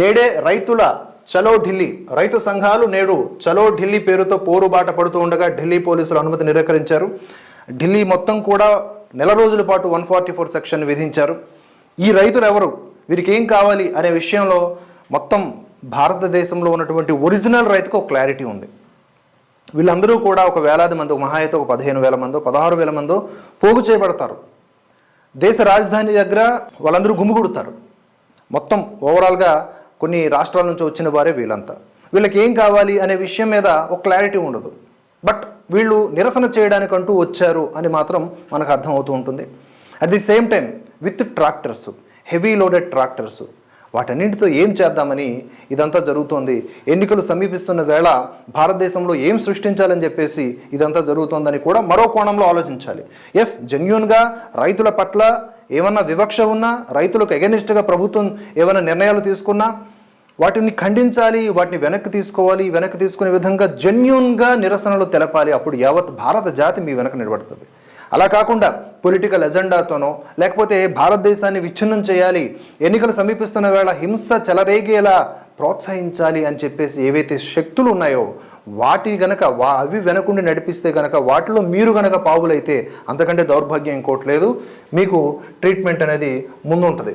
నేడే రైతుల చలో ఢిల్లీ. రైతు సంఘాలు నేడు చలో ఢిల్లీ పేరుతో పోరుబాట పడుతూ ఉండగా ఢిల్లీ పోలీసులు అనుమతి నిరాకరించారు. ఢిల్లీ మొత్తం కూడా నెల రోజుల పాటు వన్ ఫార్టీ ఫోర్ సెక్షన్ విధించారు. ఈ రైతులు ఎవరు? వీరికి ఏం కావాలి అనే విషయంలో మొత్తం భారతదేశంలో ఉన్నటువంటి ఒరిజినల్ రైతుకు ఒక క్లారిటీ ఉంది. వీళ్ళందరూ కూడా ఒక వేలాది మంది ఒక మహా అయితే ఒక పదిహేను వేల మందో పదహారు వేల మందో పోగు చేయబడతారు. దేశ రాజధాని దగ్గర వాళ్ళందరూ గుమిగూడుతారు. మొత్తం ఓవరాల్గా కొన్ని రాష్ట్రాల నుంచి వచ్చిన వారే వీళ్ళంతా. వీళ్ళకి ఏం కావాలి అనే విషయం మీద ఒక క్లారిటీ ఉండదు. బట్ వీళ్ళు నిరసన చేయడానికంటూ వచ్చారు అని మాత్రం మనకు అర్థమవుతూ ఉంటుంది. At the same time with tractors heavy loaded tractors వాటన్నింటితో ఏం చేద్దామని ఇదంతా జరుగుతోంది. ఎన్నికలు సమీపిస్తున్న వేళ భారతదేశంలో ఏం సృష్టించాలని చెప్పేసి ఇదంతా జరుగుతోందని కూడా మరో కోణంలో ఆలోచించాలి. ఎస్ జెన్యున్గా రైతుల పట్ల ఏమన్నా వివక్ష ఉన్నా రైతులకు ఎగనిస్ట్గా ప్రభుత్వం ఏమైనా నిర్ణయాలు తీసుకున్నా వాటిని ఖండించాలి వాటిని వెనక్కి తీసుకోవాలి వెనక్కి తీసుకునే విధంగా జెన్యున్గా నిరసనలు తెలపాలి. అప్పుడు యావత్ భారత జాతి మీ వెనక నిలబడుతుంది. అలా కాకుండా పొలిటికల్ ఎజెండాతోనో లేకపోతే భారతదేశాన్ని విచ్ఛిన్నం చేయాలి ఎన్నికలు సమీపిస్తున్న వేళ హింస చెలరేగేలా ప్రోత్సహించాలి అని చెప్పేసి ఏవైతే శక్తులు ఉన్నాయో వాటి గనక వా అవి వెనకుండి నడిపిస్తే గనక వాటిలో మీరు గనక పావులైతే అంతకంటే దౌర్భాగ్యం ఇంకోటి లేదు. మీకు ట్రీట్మెంట్ అనేది ముందుంటుంది.